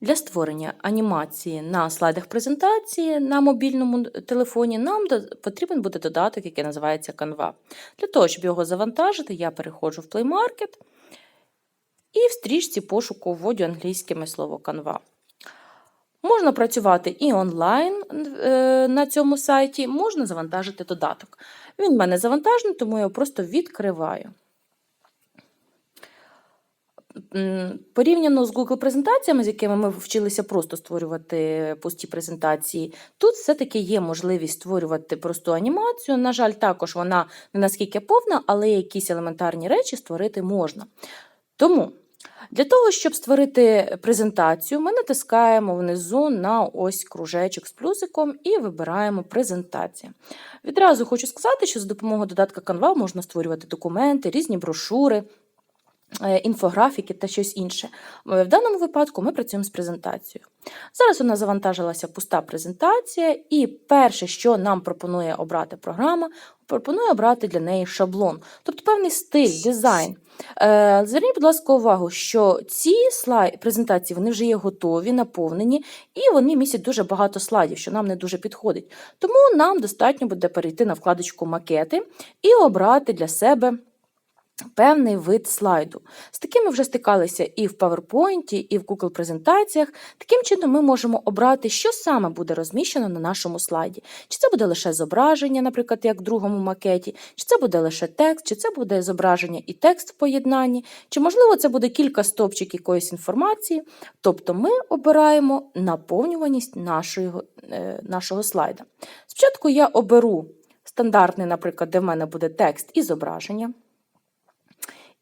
Для створення анімації на слайдах презентації на мобільному телефоні нам потрібен буде додаток, який називається Canva. Для того, щоб його завантажити, я переходжу в Play Market і в стрічці пошуку вводю англійськими слово Canva. Можна працювати і онлайн е, на цьому сайті, можна завантажити додаток. Він в мене завантажений, тому я його просто відкриваю. Порівняно з Google презентаціями, з якими ми вчилися просто створювати пусті презентації, тут все-таки є можливість створювати просту анімацію. На жаль, також вона не наскільки повна, але якісь елементарні речі створити можна. Тому для того, щоб створити презентацію, ми натискаємо внизу на ось кружечок з плюсиком і вибираємо презентація. Відразу хочу сказати, що за допомогою додатка Canva можна створювати документи, різні брошури, інфографіки та щось інше. Е, В даному випадку ми працюємо з презентацією. Зараз у нас завантажилася пуста презентація, і перше, що нам пропонує обрати програма, пропонує обрати для неї шаблон, тобто певний стиль, дизайн. Е, Зверніть, будь ласка, увагу, що ці слайд презентації вони вже є готові, наповнені, і вони містять дуже багато слайдів, що нам не дуже підходить. Тому нам достатньо буде перейти на вкладочку Макети і обрати для себе певний вид слайду. З таким ми вже стикалися і в PowerPoint, і в Google презентаціях. Таким чином ми можемо обрати, що саме буде розміщено на нашому слайді. Чи це буде лише зображення, наприклад, як в другому макеті, чи це буде лише текст, чи це буде зображення і текст в поєднанні, чи, можливо, це буде кілька стопчик якоїсь інформації. Тобто ми обираємо наповнюваність нашого, е, нашого слайда. Спочатку я оберу стандартний, наприклад, де в мене буде текст і зображення.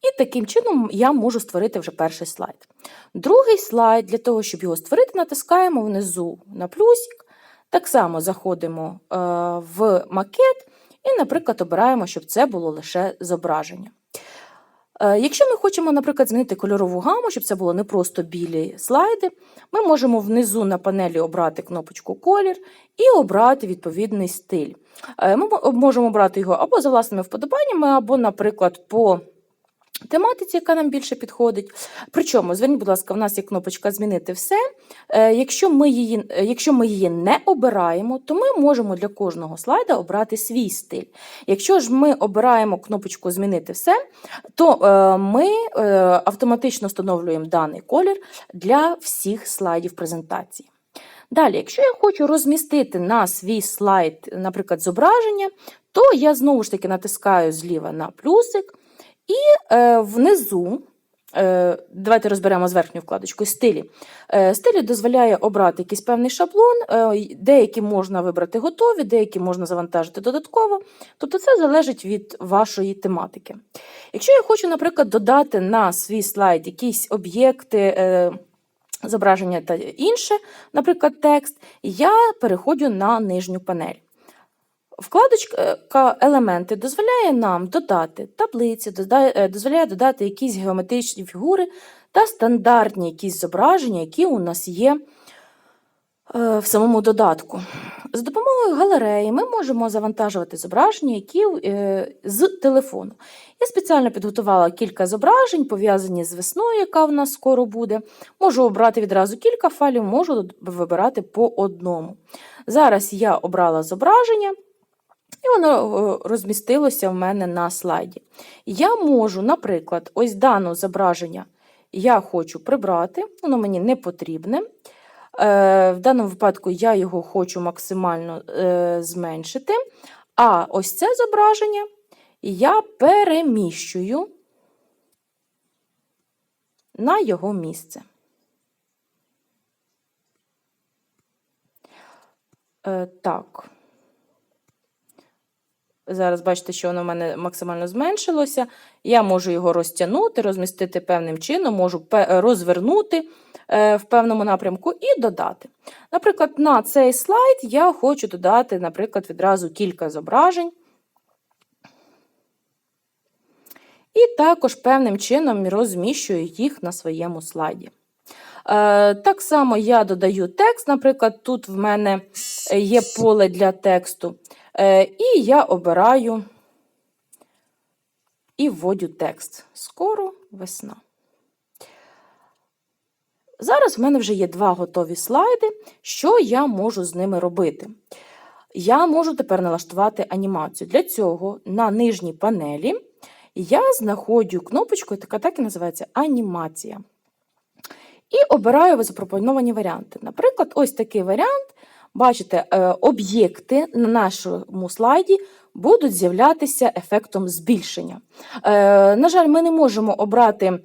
І таким чином я можу створити вже перший слайд. Другий слайд, для того, щоб його створити, натискаємо внизу на плюсик. Так само заходимо е, в макет і, наприклад, обираємо, щоб це було лише зображення. Е, Якщо ми хочемо, наприклад, змінити кольорову гаму, щоб це було не просто білі слайди, ми можемо внизу на панелі обрати кнопочку колір і обрати відповідний стиль. Е, Ми можемо обрати його або за власними вподобаннями, або, наприклад, по тематиці, яка нам більше підходить. Причому, зверніть, будь ласка, в нас є кнопочка Змінити все. Е, Якщо ми її, е, якщо ми її не обираємо, то ми можемо для кожного слайда обрати свій стиль. Якщо ж ми обираємо кнопочку Змінити все, то е, ми автоматично встановлюємо даний колір для всіх слайдів презентації. Далі, якщо я хочу розмістити на свій слайд, наприклад, зображення, то я знову ж таки натискаю зліва на плюсик. І е, внизу, е, давайте розберемо з верхньою вкладочкою стилі. Е, стилі дозволяє обрати якийсь певний шаблон, е, деякі можна вибрати готові, деякі можна завантажити додатково. Тобто це залежить від вашої тематики. Якщо я хочу, наприклад, додати на свій слайд якісь об'єкти. Е, Зображення та інше, наприклад, текст, я переходжу на нижню панель. Вкладочка елементи дозволяє нам додати таблиці, е, дозволяє додати якісь геометричні фігури та стандартні якісь зображення, які у нас є е, в самому додатку. За допомогою галереї ми можемо завантажувати зображення, які е, з телефону. Я спеціально підготувала кілька зображень, пов'язані з весною, яка в нас скоро буде. Можу обрати відразу кілька файлів, можу вибирати по одному. Зараз я обрала зображення. І воно е, розмістилося в мене на слайді. Я можу, наприклад, ось дане зображення я хочу прибрати, воно мені не потрібне. Е, В даному випадку я його хочу максимально е, зменшити. А ось це зображення я переміщую на його місце. Так. Зараз бачите, що воно в мене максимально зменшилося. Я можу його розтягнути, розмістити певним чином, можу розвернути е, в певному напрямку і додати. Наприклад, на цей слайд я хочу додати, наприклад, відразу кілька зображень. І також певним чином розміщую їх на своєму слайді. Е, Так само я додаю текст, наприклад, тут в мене є поле для тексту. Е, І я обираю і вводю текст. Скоро весна. Зараз в мене вже є два готові слайди. Що я можу з ними робити? Я можу тепер налаштувати анімацію. Для цього на нижній панелі я знаходжу кнопочку, яка так і називається анімація. І обираю запропоновані варіанти. Наприклад, ось такий варіант. Бачите, е, об'єкти на нашому слайді будуть з'являтися ефектом збільшення. Е, На жаль, ми не можемо обрати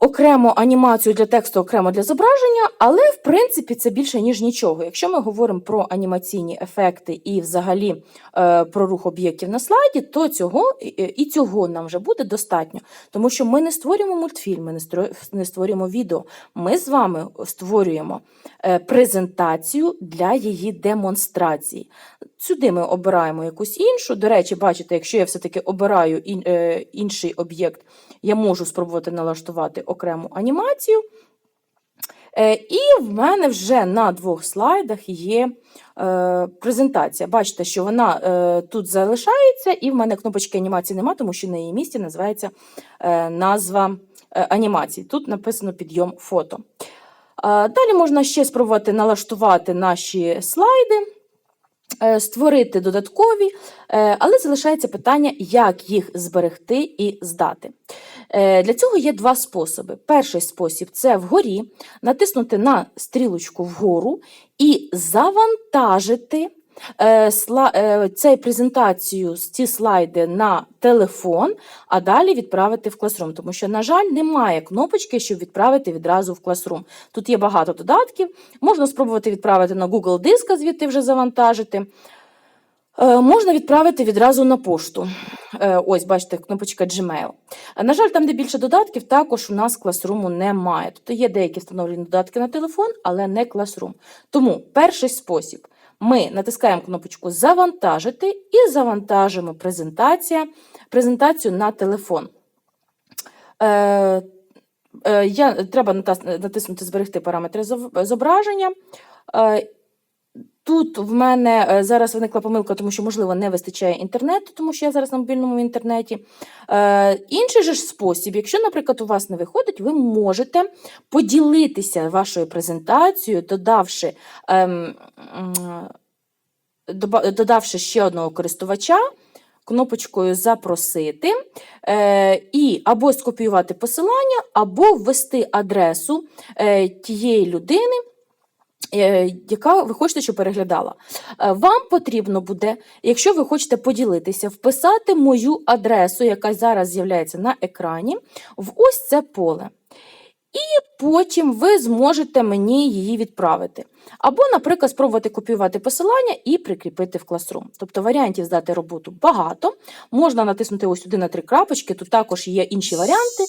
окремо анімацію для тексту, окремо для зображення, але в принципі це більше, ніж нічого. Якщо ми говоримо про анімаційні ефекти і взагалі е, про рух об'єктів на слайді, то цього і- цього нам вже буде достатньо, тому що ми не створюємо мультфільми, не створюємо відео. Ми з вами створюємо е, презентацію для її демонстрації. Сюди ми обираємо якусь іншу. До речі, бачите, якщо я все-таки обираю е, інший об'єкт, я можу спробувати налаштувати окрему анімацію. Е, І в мене вже на двох слайдах є е, презентація. Бачите, що вона тут залишається, і в мене кнопочки анімації немає, тому що на її місці називається назва анімації. Тут написано підйом фото. Далі можна ще спробувати налаштувати наші слайди, створити додаткові, е, але залишається питання, як їх зберегти і здати. Е, Для цього є два способи. Перший спосіб це вгорі натиснути на стрілочку вгору і завантажити е, е, цей презентацію, ці слайди на телефон, а далі відправити в Classroom. Тому що, на жаль, немає кнопочки, щоб відправити відразу в Classroom. Тут є багато додатків. Можна спробувати відправити на Google Диск, звідти вже завантажити. Е, Можна відправити відразу на пошту. Е, Ось, бачите, кнопочка Gmail. Е, На жаль, там, де більше додатків, також у нас класруму немає. Тобто є деякі встановлені додатки на телефон, але не класрум. Тому перший спосіб. Ми натискаємо кнопочку Завантажити і завантажимо презентація, презентацію на телефон. Е, е, треба натиснути Зберегти параметри зображення. Е, Тут в мене е, зараз виникла помилка, тому що, можливо, не вистачає інтернету, тому що я зараз на мобільному інтернеті. Е, інший же ж спосіб, якщо, наприклад, у вас не виходить, ви можете поділитися вашою презентацією, додавши, м, доба- додавши ще одного користувача. Кнопочкою Запросити е, і або скопіювати посилання, або ввести адресу е, тієї людини, е, яка ви хочете, щоб переглядала. Е, Вам потрібно буде, якщо ви хочете поділитися, вписати мою адресу, яка зараз з'являється на екрані, в ось це поле. І потім ви зможете мені її відправити. Або, наприклад, спробувати копіювати посилання і прикріпити в Classroom. Тобто варіантів здати роботу багато. Можна натиснути ось сюди на три крапочки, тут також є інші варіанти.